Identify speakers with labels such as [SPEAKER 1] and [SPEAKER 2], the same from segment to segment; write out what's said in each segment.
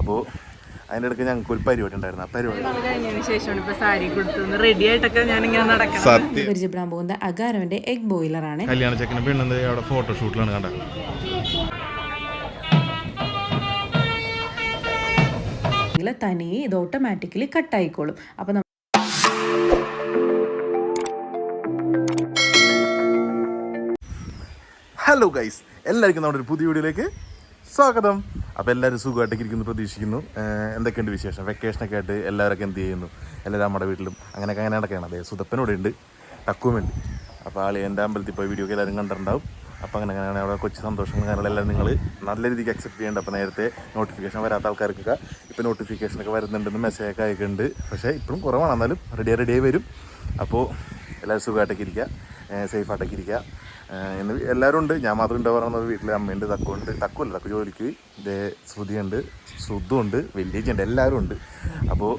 [SPEAKER 1] അപ്പോൾ അതിന്റെ ഇടയ്ക്ക് ഞങ്ങൾക്ക് ഒരു പരിപാടി ഉണ്ടായിരുന്നു. ആ പരിപാടി
[SPEAKER 2] നാൾ ശേഷമാണ് ഇപ്പൊ സാരി കൊടുത്തു റെഡി ഞാൻ ഇങ്ങനെ നടക്കണം
[SPEAKER 1] സത്യം.
[SPEAKER 2] പരിചയപ്പെടാൻ പോകുന്ന അഗാരവന്റെ എഗ് ബോയിലർ ആണ്.
[SPEAKER 1] കല്യാണ ചെക്കനും പെണ്ണെന്ത് അവിടെ ഫോട്ടോഷൂട്ടിലാണ് കണ്ടത്.
[SPEAKER 2] തനിയെ ഇത് ഓട്ടോമാറ്റിക്കലി കട്ടായിക്കോളും അപ്പൊ നമ്മ-
[SPEAKER 1] ഹലോ ഗൈസ് എല്ലാവർക്കും നമ്മുടെ ഒരു പുതിയ വീഡിയോയിലേക്ക് സ്വാഗതം. അപ്പോൾ എല്ലാവരും സുഖമായിട്ടൊക്കെ ഇരിക്കുന്നു പ്രതീക്ഷിക്കുന്നു. എന്തൊക്കെയുണ്ട് വിശേഷം? വെക്കേഷനൊക്കെ ആയിട്ട് എല്ലാവരൊക്കെ എന്ത് ചെയ്യുന്നു? എല്ലാവരും നമ്മുടെ വീട്ടിലും അങ്ങനെയൊക്കെ അങ്ങനെ നടക്കുകയാണ്. അതെ സുതപ്പനോടെ ഉണ്ട് ടക്കുവുമുണ്ട് അപ്പോൾ ആൾ എന്റെ അമ്പലത്തിൽ പോയി വീഡിയോ ഒക്കെ എല്ലാവരും കണ്ടിട്ടുണ്ടാവും. അപ്പോൾ അങ്ങനെ അങ്ങനെ അവിടെ കൊച്ചു സന്തോഷങ്ങൾ കാര്യങ്ങളെല്ലാം നിങ്ങൾ നല്ല രീതിക്ക് അക്സെപ്റ്റ് ചെയ്യേണ്ട. അപ്പോൾ നേരത്തെ നോട്ടിഫിക്കേഷൻ വരാത്ത ആൾക്കാർക്കൊക്കെ ഇപ്പോൾ നോട്ടിഫിക്കേഷനൊക്കെ വരുന്നുണ്ടെന്ന് മെസ്സേജൊക്കെ അയക്കുന്നുണ്ട്. പക്ഷേ ഇപ്പോഴും കുറവാണ്. എന്നാലും റെഡി റെഡിയായി വരും. അപ്പോൾ എല്ലാവരും സുഖമായിട്ടൊക്കെ ഇരിക്കുക. സേഫായിട്ടൊക്കെ ഇരിക്കുക. എന്ന് എല്ലാവരും ഉണ്ട്. ഞാൻ മാത്രം ഉണ്ട് പറയുന്നത് വീട്ടിൽ അമ്മയുണ്ട് തക്കുണ്ട് തക്കുമല്ല തക്കു ജോലിക്ക്. ഇതേ ശ്രുതിയുണ്ട് ശ്രുതുണ്ട് വലിയച്ചുണ്ട് എല്ലാവരും ഉണ്ട് അപ്പോൾ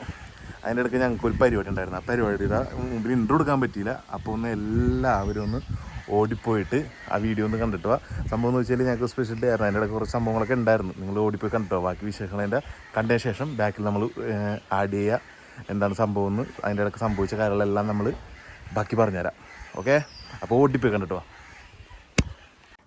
[SPEAKER 1] അതിന്റെ ഇടയ്ക്ക് ഞങ്ങൾക്ക് ഒരു പരിപാടി ഉണ്ടായിരുന്നു. ആ പരിപാടി ഇതാ മുമ്പിൽ ഇൻട്രോ കൊടുക്കാൻ പറ്റിയില്ല. അപ്പോൾ ഒന്ന് എല്ലാവരും ഒന്ന് ഓടിപ്പോയിട്ട് ആ വീഡിയോ ഒന്ന് കണ്ടിട്ട് വാ. സംഭവം എന്ന് വെച്ചാൽ ഞങ്ങൾക്ക് സ്പെഷ്യൽ ഡേ ആയിരുന്നു. അതിന്റെ ഇടയ്ക്ക് കുറച്ച് സംഭവങ്ങളൊക്കെ ഉണ്ടായിരുന്നു. നിങ്ങൾ ഓടിപ്പോയി കണ്ടിട്ടോ ബാക്കി വിശേഷങ്ങൾ അതിന്റെ കണ്ടതിന് ശേഷം ബാക്കിൽ നമ്മൾ ആഡ് ചെയ്യുക എന്താണ് സംഭവം എന്ന് അതിന്റെ ഇടയ്ക്ക് സംഭവിച്ച കാര്യങ്ങളെല്ലാം നമ്മൾ ബാക്കി പറഞ്ഞുതരാം. ഓക്കെ അപ്പോൾ ഓടിപ്പോയി കണ്ടിട്ട് വാ.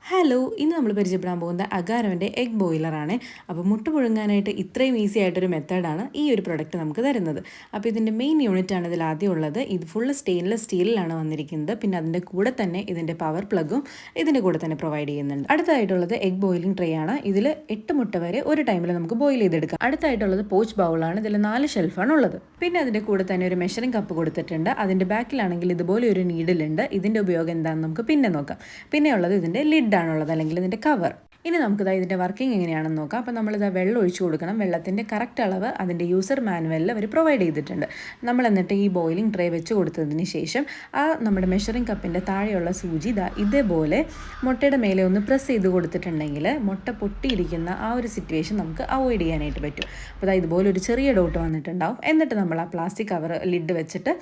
[SPEAKER 2] ഹലോ ഇന്ന് നമ്മൾ പരിചയപ്പെടാൻ പോകുന്ന അഗാരവന്റെ എഗ് ബോയിലറാണ് അപ്പോൾ മുട്ട പുഴുങ്ങാനായിട്ട് ഇത്രയും ഈസി ആയിട്ടൊരു മെത്തേഡാണ് ഈ ഒരു പ്രൊഡക്റ്റ് നമുക്ക് തരുന്നത്. അപ്പോൾ ഇതിന്റെ മെയിൻ യൂണിറ്റ് ആണ് ഇതിൽ ആദ്യം ഉള്ളത്. ഇത് ഫുള്ള് സ്റ്റെയിൻലെസ് സ്റ്റീലിലാണ് വന്നിരിക്കുന്നത്. പിന്നെ അതിന്റെ കൂടെ തന്നെ ഇതിന്റെ പവർ പ്ലഗും ഇതിന്റെ കൂടെ തന്നെ പ്രൊവൈഡ് ചെയ്യുന്നുണ്ട്. അടുത്തായിട്ടുള്ളത് എഗ് ബോയിലിംഗ് ട്രേ ആണ്. ഇതിൽ എട്ട് മുട്ട വരെ ഒരു ടൈമിൽ നമുക്ക് ബോയിൽ ചെയ്തെടുക്കാം. അടുത്തായിട്ടുള്ളത് പോച്ച് ബൗളാണ് ഇതിൽ നാല് ഷെൽഫാണ് ഉള്ളത്. പിന്നെ അതിന്റെ കൂടെ തന്നെ ഒരു മെഷറിംഗ് കപ്പ് കൊടുത്തിട്ടുണ്ട്. അതിന്റെ ബാക്കിലാണെങ്കിൽ ഇതുപോലെ ഒരു നീഡിലുണ്ട് ഇതിന്റെ ഉപയോഗം എന്താണെന്ന് നമുക്ക് പിന്നെ നോക്കാം. പിന്നെ ഉള്ളത് ഇതിന്റെ ലിഡാണുള്ളത് അല്ലെങ്കിൽ ഇതിന്റെ കവർ ഇനി നമുക്കിതാ ഇതിന്റെ വർക്കിംഗ് എങ്ങനെയാണെന്ന് നോക്കാം. അപ്പോൾ നമ്മളിതാ വെള്ളം ഒഴിച്ചു കൊടുക്കണം. വെള്ളത്തിന്റെ കറക്റ്റ് അളവ് അതിന്റെ യൂസർ മാനുവലിൽ അവർ പ്രൊവൈഡ് ചെയ്തിട്ടുണ്ട്. നമ്മൾ എന്നിട്ട് ഈ ബോയിലിംഗ് ട്രേ വെച്ച് കൊടുത്തതിന് ശേഷം ആ നമ്മുടെ മെഷറിംഗ് കപ്പിന്റെ താഴെയുള്ള സൂചി ഇതാ ഇതേപോലെ മുട്ടയുടെ മേലെ ഒന്ന് പ്രസ് ചെയ്ത് കൊടുത്തിട്ടുണ്ടെങ്കിൽ മുട്ട പൊട്ടിയിരിക്കുന്ന ആ ഒരു സിറ്റുവേഷൻ നമുക്ക് അവോയ്ഡ് ചെയ്യാനായിട്ട് പറ്റും. അപ്പോൾ അതായത് ഇതുപോലെ ഒരു ചെറിയ ഡോട്ട് വന്നിട്ടുണ്ടാവും. എന്നിട്ട് നമ്മൾ ആ പ്ലാസ്റ്റിക് കവർ ലിഡ് വെച്ചിട്ട്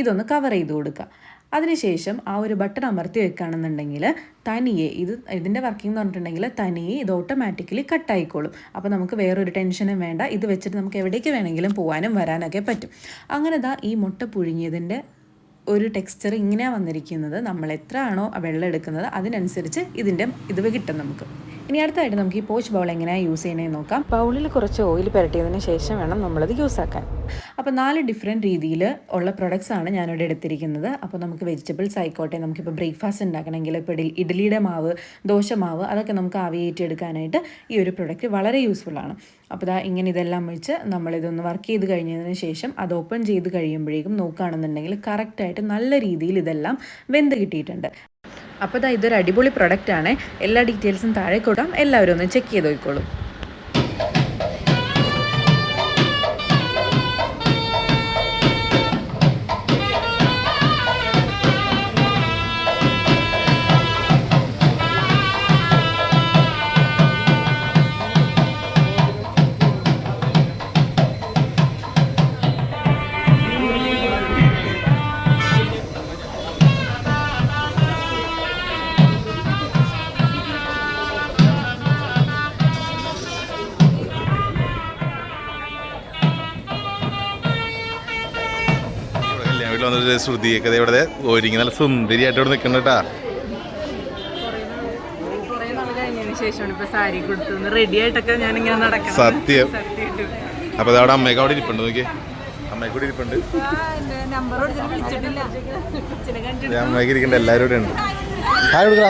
[SPEAKER 2] ഇതൊന്ന് കവർ ചെയ്ത് കൊടുക്കുക. അതിനുശേഷം ആ ഒരു ബട്ടൺ അമർത്തി വെക്കുകയാണെന്നുണ്ടെങ്കിൽ തനിയെ ഇത് ഇതിന്റെ വർക്കിംഗ് എന്ന് പറഞ്ഞിട്ടുണ്ടെങ്കിൽ തനിയെ ഇത് ഓട്ടോമാറ്റിക്കലി കട്ടായിക്കോളും അപ്പോൾ നമുക്ക് വേറൊരു ടെൻഷനും വേണ്ട. ഇത് വെച്ചിട്ട് നമുക്ക് എവിടേക്ക് വേണമെങ്കിലും പോകാനും വരാനൊക്കെ പറ്റും. അങ്ങനെ ദാ ഈ മുട്ട പുഴുങ്ങിയതിന്റെ ഒരു ടെക്സ്ചർ ഇങ്ങനെയാണ് വന്നിരിക്കുന്നത്. നമ്മൾ എത്ര ആണോ വെള്ളം എടുക്കുന്നത് അതിനനുസരിച്ച് ഇതിന്റെ ഇത് കിട്ടും നമുക്ക്. ഇനി അടുത്തായിട്ട് നമുക്ക് ഈ പോച്ച് ബൗൾ എങ്ങനെയാണ് യൂസ് ചെയ്യണമെന്ന് നോക്കാം. ബൗളിൽ കുറച്ച് ഓയിൽ പുരട്ടിയതിന് ശേഷം വേണം നമ്മളത് യൂസ് ആക്കാൻ. അപ്പോൾ നാല് ഡിഫറെന്റ് രീതിയിൽ ഉള്ള പ്രൊഡക്ട്സ് ആണ് ഞാനിവിടെ എടുത്തിരിക്കുന്നത്. അപ്പോൾ നമുക്ക് വെജിറ്റബിൾസ് ആയിക്കോട്ടെ നമുക്കിപ്പോൾ ബ്രേക്ക്ഫാസ്റ്റ് ഉണ്ടാക്കണമെങ്കിൽ ഇപ്പോൾ ഇഡലി ഇഡലിയുടെ മാവ് ദോശ മാവ് അതൊക്കെ നമുക്ക് ആവിയേറ്റ് എടുക്കാനായിട്ട് ഈ ഒരു പ്രൊഡക്റ്റ് വളരെ യൂസ്ഫുൾ ആണ്. അപ്പോൾ ദാ ഇങ്ങനെ ഇതെല്ലാം വെച്ച് നമ്മളിതൊന്ന് വർക്ക് ചെയ്ത് കഴിഞ്ഞതിന് ശേഷം അത് ഓപ്പൺ ചെയ്ത് കഴിയുമ്പോഴേക്കും നോക്കുകയാണെന്നുണ്ടെങ്കിൽ കറക്റ്റായിട്ട് നല്ല രീതിയിൽ ഇതെല്ലാം വെന്ത് കിട്ടിയിട്ടുണ്ട്. അപ്പോൾ ദാ ഇതൊരു അടിപൊളി പ്രൊഡക്റ്റാണ് എല്ലാ ഡീറ്റെയിൽസും താഴെ കൊടുക്കാം. എല്ലാവരും ഒന്ന് ചെക്ക് ചെയ്ത് നോക്കിക്കോളൂ.
[SPEAKER 1] വന്നിട്ട് ശ്രുതിയൊക്കെ ഇവിടെ ഒരുങ്ങി നല്ല സുന്ദരിയായിട്ട് ഇവിടെ നിൽക്കുന്നു കേട്ടാ. സത്യം. അപ്പൊ അവിടെ അമ്മയൊക്കെ അവിടെ ഇരിപ്പുണ്ട് നോക്കിയേ. അമ്മയൊക്കെ കൂടി ഇരിപ്പുണ്ട്. അമ്മയൊക്കെ ഇരിക്കേണ്ട എല്ലാവരും ഇവിടെ ഉണ്ട്. ഹായ് കൊടുക്ക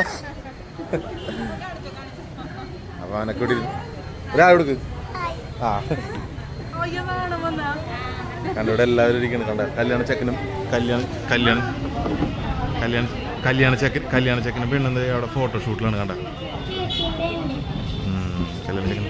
[SPEAKER 1] അപ്പോൾ അവനൊക്കെ ഒരാൾ കൊടുക്ക്. ആ. കണ്ടിവിടെ എല്ലാവരും ഇരിക്കുന്നു കണ്ട? കല്യാണ ചെക്കനും കല്യാണ കല്യാണം കല്യാണ കല്യാണ ചെക്കൻ കല്യാണ ചെക്കനും പെണ്ണെന്ത് അവിടെ ഫോട്ടോഷൂട്ടിലാണ് കണ്ട? കല്യാണ ചെക്കൻ.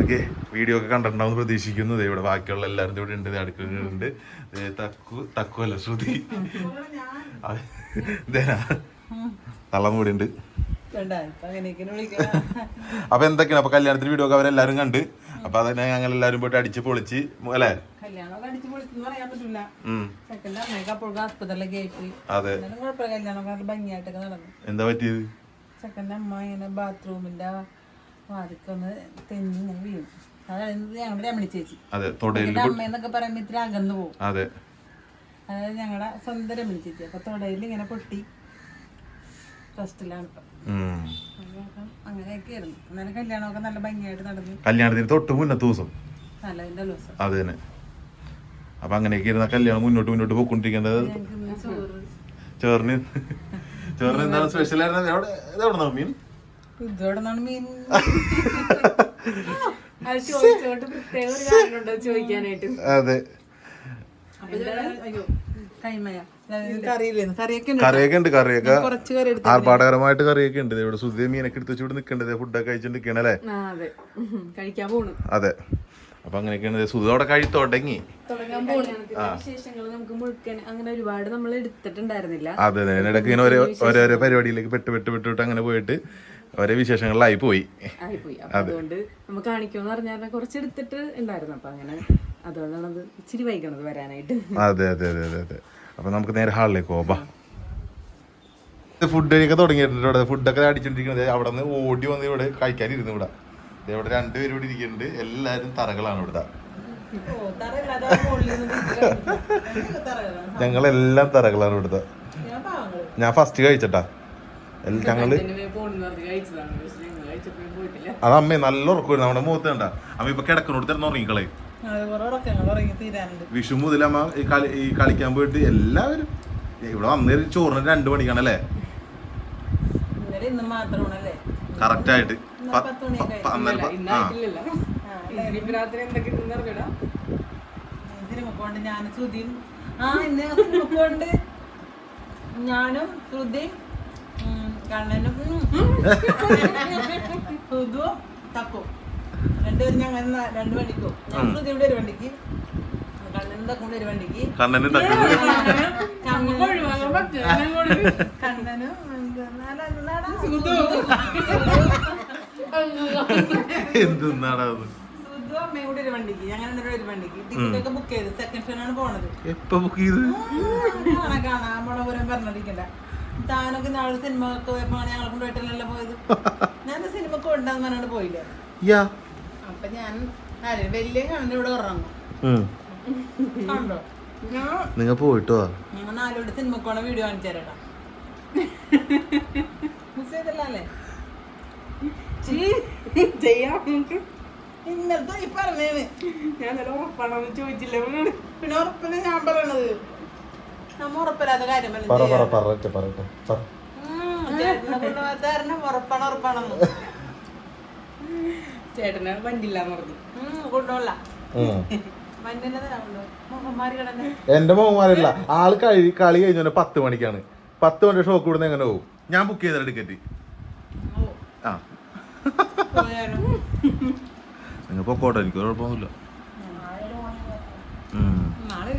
[SPEAKER 1] ഓക്കെ വീഡിയോ ഒക്കെ കണ്ടിട്ടുണ്ടാവും പ്രതീക്ഷിക്കുന്നു. ഇവിടെ ബാക്കിയുള്ള എല്ലാവരും ഇവിടെ ഉണ്ട് ദേ തക്കു തക്കു അല്ല ശ്രുതി. തള്ളം കൂടി ഉണ്ട് അപ്പൊ എന്തൊക്കെയാണ്? അപ്പൊ കല്യാണത്തിന് വീഡിയോ ഒക്കെ അവരെല്ലാരും കണ്ട്. അപ്പൊ അതിനെ ഞങ്ങൾ എല്ലാരും പോയിട്ട് അടിച്ച് പൊളിച്ച് അല്ലേ? അതെ. എന്താ പറ്റിയത്?
[SPEAKER 3] ചെക്കന്റെ അമ്മ ഇങ്ങനെ ബാത്റൂമിന്റെ വാതിക്കൊന്ന് തെന്നി ഇങ്ങനെ വീഴും
[SPEAKER 1] അതെ തൊടയിൽ
[SPEAKER 3] ചെക്കന്റെ അമ്മ എന്നൊക്കെ പറയുമ്പോൾ ഇത്തിരി അകന്നു പോകും.
[SPEAKER 1] അതെ.
[SPEAKER 3] അതായത് ഞങ്ങളുടെ സ്വന്തം രമണി ചേച്ചി. അപ്പൊ തൊടയിൽ ഇങ്ങനെ പൊട്ടി റെസ്റ്റിലാണ് ഇപ്പം.
[SPEAKER 1] ഉം.
[SPEAKER 3] അപ്പം അങ്ങനെയൊക്കെ ആയിരുന്നു കല്യാണമൊക്കെ നല്ല ഭംഗിയായിട്ട് നടന്നു.
[SPEAKER 1] കല്യാണത്തിന് തൊട്ട് മുന്നത്തെ ദിവസം.
[SPEAKER 3] നല്ലതിന്റെ ദിവസം.
[SPEAKER 1] അത് തന്നെ. അപ്പൊ അങ്ങനെയൊക്കെ ഇരുന്ന കല്യാണം മുന്നോട്ട് മുന്നോട്ട് പോയിക്കൊണ്ടിരിക്കേണ്ടത്. ചോറിന് ചോറിന് എന്താണ് സ്പെഷ്യൽ ആയിരുന്നു മീൻ?
[SPEAKER 3] ഇതോടെ മീൻ?
[SPEAKER 2] അത് ചോദിച്ചോണ്ട് പ്രത്യേക ഒരു കാരണമുണ്ടോ ചോദിക്കാനായിട്ട്?
[SPEAKER 1] അതെ.
[SPEAKER 3] അയ്യോ കൈമയ. കറിയില്ലേന്ന് കറിയൊക്കെ ഉണ്ട്?
[SPEAKER 1] കറിയൊക്കെ ഉണ്ട്
[SPEAKER 3] കുറച്ച് കറി എടുത്തു
[SPEAKER 1] ആർഭാടകരമായിട്ട് കറിയൊക്കെ ഉണ്ട്. ദേ ഇവിടെ സുധി മീനൊക്കെ എടുത്ത് വെച്ചിട്ട് നിൽക്കേണ്ടത് ഫുഡൊക്കെ കഴിച്ചിട്ട് നിൽക്കണല്ലേ
[SPEAKER 2] ആ അതെ. കഴിക്കാൻ പോണു.
[SPEAKER 1] അതെ. അപ്പൊ അങ്ങനെയൊക്കെയാണ്. സുധ അവിടെ കഴി തുടങ്ങി.
[SPEAKER 2] തുടങ്ങാൻ പോണു. വിശേഷങ്ങൾ നമുക്ക് മുഴുക്കൻ അങ്ങനെ ഒരുപാട് നമ്മൾ എടുത്തിട്ടുണ്ടായിരുന്നില്ല.
[SPEAKER 1] അതെ അതെ. ഇടയ്ക്ക് ഇങ്ങനെ ഓരോ ഓരോരോ പരിപാടിയിലേക്ക് പെട്ട് പെട്ട് പെട്ട് പെട്ട് അങ്ങനെ പോയിട്ട് ഓരോ വിശേഷങ്ങളിലായി പോയി.
[SPEAKER 2] ആയിപ്പോയി. അപ്പൊ അതുകൊണ്ട് നമുക്ക് കാണിക്കുമെന്ന് പറഞ്ഞാൽ കുറച്ച് എടുത്തിട്ട് ഉണ്ടായിരുന്നു. അപ്പൊ അങ്ങനെ അതുകൊണ്ടാണ് അത് ഇച്ചിരി വൈകണത് വരാനായിട്ട്.
[SPEAKER 1] അതെ അതെ അതെ അതെ അതെ. അപ്പൊ നമുക്ക് നേരെ ഹാളിലേക്ക് പോവാ. ഫുഡ് കഴിക്കാൻ തുടങ്ങിയിട്ടുണ്ട് ഇവിടെ. ഫുഡൊക്കെ അടിച്ചോണ്ടിരിക്കുന്നത്. അവിടെ നിന്ന് ഓടി വന്ന് ഇവിടെ കഴിക്കാനിരുന്നു ഇവിടെ. ഇവിടെ രണ്ടുപേരും ഇവിടെ ഇരിക്കുന്നുണ്ട്. എല്ലാരും തറകളാണ് ഇവിടുത്തെ ഞങ്ങളെല്ലാം തറകളാണ് ഇവിടുത്തെ. ഞാൻ ഫസ്റ്റ് കഴിച്ചട്ടാ.
[SPEAKER 2] ഞങ്ങൾ
[SPEAKER 1] അത് അമ്മേ നല്ല ഉറക്കമായിരുന്നു നമ്മുടെ മുഖത്ത് കണ്ട. അമ്മ ഇപ്പൊ കിടക്കണോട് തന്നെ ഉറങ്ങിക്കളെ. വിഷു മുതൽ അമ്മ ഈ കളി ഈ കളിക്കാൻ പോയിട്ട് എല്ലാവരും ഇവിടെ വന്നേരം ചോറിന് രണ്ടു മണിക്കാണ് അല്ലേ?
[SPEAKER 3] ഇന്നലെ ഇന്ന് മാത്രമാണല്ലേ?
[SPEAKER 1] കറക്റ്റ് ആയിട്ട്.
[SPEAKER 3] ഞാനും ശ്രുതിയും. കണ്ണനും. ശ്രുതുവും തക്കും. രണ്ടുപേരും ഞങ്ങൾ രണ്ടു രണ്ട് വണ്ടിക്കോ. ഞാൻ ശ്രുതിയുടെ ഒരു വണ്ടിക്ക്. കണ്ണനും തക്കൊണ്ട് ഒരു വണ്ടിക്ക്.
[SPEAKER 1] കണ്ണന് തക്കുന്നത്
[SPEAKER 3] കണ്ണനും.
[SPEAKER 1] എന്തെന്നാടാ അത്
[SPEAKER 3] ശ്രുതു അമ്മയും കൂടി ഒരു വണ്ടിക്ക്. ഞങ്ങൾ രണ്ടുപേരും ഒരു വണ്ടിക്ക്. ടിക്കറ്റ് ഒക്കെ ബുക്ക് ചെയ്ത്. സെക്കൻഡ് ഷോനാണ് പോണത്.
[SPEAKER 1] എപ്പൊ ബുക്ക് ചെയ്ത്?
[SPEAKER 3] കാണാ കാണാ. മോളപുരം പറഞ്ഞിരിക്കണ്ട താനൊക്കെ നാളെ പോയത്. ഞാൻ സിനിമക്ക് കൊണ്ടാന്ന് പറഞ്ഞാണ്ട് പോയില്ല?
[SPEAKER 1] യാ.
[SPEAKER 3] അപ്പൊ ഞാൻ ആരെ വലിയ ഇവിടെ ഉറങ്ങും. കണ്ടോ? ഞാൻ
[SPEAKER 1] നിങ്ങ പോയിട്ടോ
[SPEAKER 3] ഞങ്ങൾ നാലോട് സിനിമക്ക് പോണ വീഡിയോ കാണിച്ചു തരാം മിസ് ചെയ്തല്ലേ
[SPEAKER 2] ചെയ്യാം നമുക്ക്.
[SPEAKER 3] ഇന്നലത്തെ ഈ പറഞ്ഞേന്.
[SPEAKER 2] ഞാൻ ഉറപ്പാണെന്ന് ചോദിച്ചില്ല.
[SPEAKER 3] പിന്നെ ഉറപ്പിന് ഞാൻ പറയണത്.
[SPEAKER 1] പറ പറ പറട്ടെ പറട്ടെ പറ.
[SPEAKER 2] ചേട്ടന് വണ്ടിയില്ലാന്ന് പറഞ്ഞു.
[SPEAKER 3] കൊണ്ടുപോകല
[SPEAKER 1] എന്റെ മോഹന്മാരല്ല. ആൾ കഴി കളി കഴിഞ്ഞ പത്ത് മണിക്കാണ്. പത്ത് മണി ഷോക്ക് ഇവിടുന്ന് എങ്ങനെ പോകും ഞാൻ ബുക്ക് ചെയ്ത ടിക്കറ്റ്. ആ. നിങ്ങൾ പൊക്കോട്ടെ എനിക്ക് കുഴപ്പമൊന്നുമില്ല.
[SPEAKER 3] നാളെ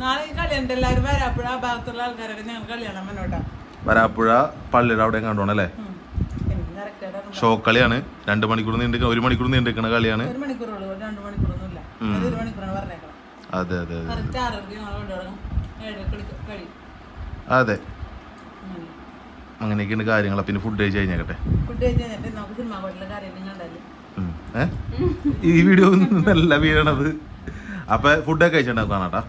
[SPEAKER 3] നാളെ ഈ കളിയുണ്ട് എല്ലാവരും വരാപ്പുഴ ആ ഭാഗത്തുള്ള ആൾക്കാരൊക്കെ ഞങ്ങൾ കളിയാണ് മുന്നോട്ടാ
[SPEAKER 1] വരാപ്പുഴ പള്ളിയുടെ അവിടെ കണ്ടോണം അല്ലേ?
[SPEAKER 3] എനിക്ക്
[SPEAKER 1] ഷോ കളിയാണ്. രണ്ട് മണിക്കൂർ നീണ്ടു ഒരു മണിക്കൂർ നീണ്ടിരിക്കുന്ന കളിയാണ്.
[SPEAKER 3] അത്
[SPEAKER 1] അതെ അതെ അതെ. അങ്ങനെയൊക്കെയാണ് കാര്യങ്ങൾ പിന്നെ ഫുഡ് കഴിച്ച്
[SPEAKER 3] കഴിഞ്ഞാട്ടെ
[SPEAKER 1] ഈ വീഡിയോ നല്ല വീഴണത്. അപ്പൊ ഫുഡൊക്കെ കഴിച്ചിട്ടുണ്ടാവും കാണാട്ടാ